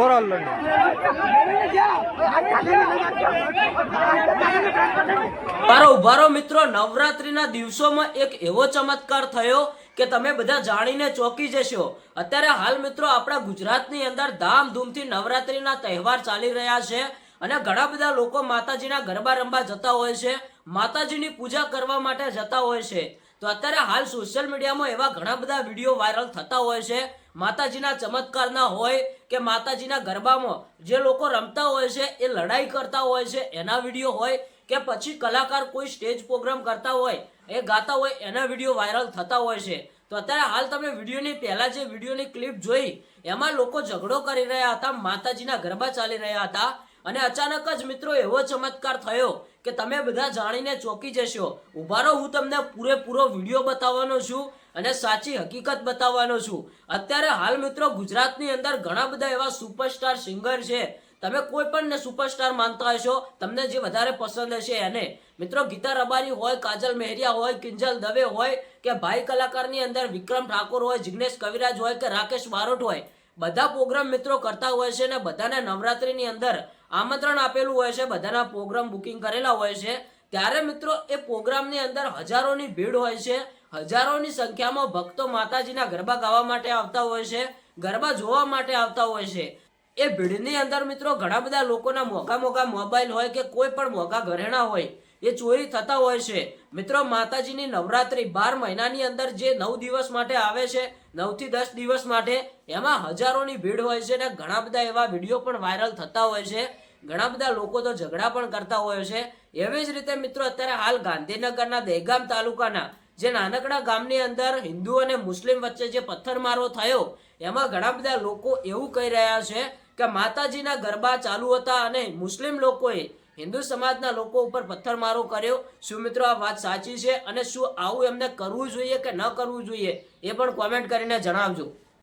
Overall મારો ઉભારો મિત્રો. નવરાત્રીના દિવસોમાં એક એવો ચમત્કાર થયો કે તમે બધા જાણીને ચોંકી જશો. અત્યારે હાલ મિત્રો આપણા ગુજરાતની અંદર ધામધૂમથી નવરાત્રીના તહેવાર ચાલી રહ્યા છે અને ઘણા બધા લોકો માતાજીના ગરબા રમવા જતા હોય છે. માતાજીની પૂજા કરવા માટે જતા હોય છે. તો અત્યારે હાલ સોશિયલ મીડિયામાં એવા ઘણા બધા વીડિયો વાયરલ થતા હોય છે. માતાજીના ચમત્કારના હોય કે માતાજીના ગરબામાં જે લોકો રમતા હોય છે, એ લડાઈ કરતા હોય છે, એના વીડિયો હોય કે પછી કલાકાર કોઈ સ્ટેજ પ્રોગ્રામ કરતા હોય, એ ગાતા હોય, એના વીડિયો વાયરલ થતા હોય છે. તો અત્યારે હાલ તમે વિડીયોની પહેલાં જે વિડીયોની ક્લિપ જોઈ, એમાં લોકો ઝઘડો કરી રહ્યા હતા, માતાજીના ગરબા ચાલી રહ્યા હતા. અને અચાનક જ મિત્રો એવો ચમત્કાર થયો કે તમે બધા જાણીને ચોંકી જશો. ઊભા રહો, હું તમને પૂરેપૂરો વીડિયો બતાવવાનો છું અને સાચી હકીકત બતાવવાનો છું. અત્યારે હાલ મિત્રો ગુજરાતની અંદર ઘણા બધા એવા સુપરસ્ટાર સિંગર છે. તમે કોઈ પણ ને સુપરસ્ટાર માનતા હશો, તમને જે વધારે પસંદ હશે એને. મિત્રો, ગીતા રબારી હોય, કાજલ મહેરિયા હોય, કિંજલ દવે હોય, કે ભાઈ કલાકારની અંદર વિક્રમ ઠાકોર હોય, જિગ્નેશ કવિરાજ હોય, કે રાકેશ બારોટ હોય. બધા પ્રોગ્રામ મિત્રો કરતા હોય છે ને બધાને નવરાત્રિની અંદર આમંત્રણ આપેલું હોય છે, બધાના પ્રોગ્રામ બુકિંગ કરેલા હોય છે. ત્યારે મિત્રો, એ પ્રોગ્રામની અંદર હજારોની ભીડ હોય છે. હજારોની સંખ્યામાં ભક્તો માતાજીના ગરબા ગાવા માટે આવતા હોય છે, ગરબા જોવા માટે આવતા હોય છે. એ ભીડની અંદર મિત્રો, ઘણા બધા લોકોના મોંઘા મોંઘા મોબાઈલ હોય કે કોઈ પણ મોંઘા ઘરેણા હોય, એ ચોરી થતા હોય છે. મિત્રો, માતાજીની નવરાત્રી બાર મહિનાની અંદર જે નવ દિવસ માટે આવે છે નવથી દસ દિવસ માટે, એમાં હજારોની ભીડ હોય છે ને ઘણા બધા એવા વીડિયો પણ વાયરલ થતા હોય છે. ઘણા બધા લોકો તો ઝઘડા પણ કરતા હોય છે. એવી જ રીતે મિત્રો અત્યારે હાલ ગાંધીનગરના દહેગામ તાલુકાના જે નાનકડા ગામની અંદર હિન્દુ અને મુસ્લિમ વચ્ચે જે પથ્થરમારો થયો, એમાં ઘણા બધા લોકો એવું કહી રહ્યા છે કે માતાજીના ગરબા ચાલુ હતા અને મુસ્લિમ લોકોએ હિન્દુ સમાજના લોકો ઉપર પથ્થરમારો કર્યો. શું મિત્રો આ વાત સાચી છે અને શું આવું એમને કરવું જોઈએ કે ન કરવું જોઈએ એ પણ કોમેન્ટ કરીને જણાવજો.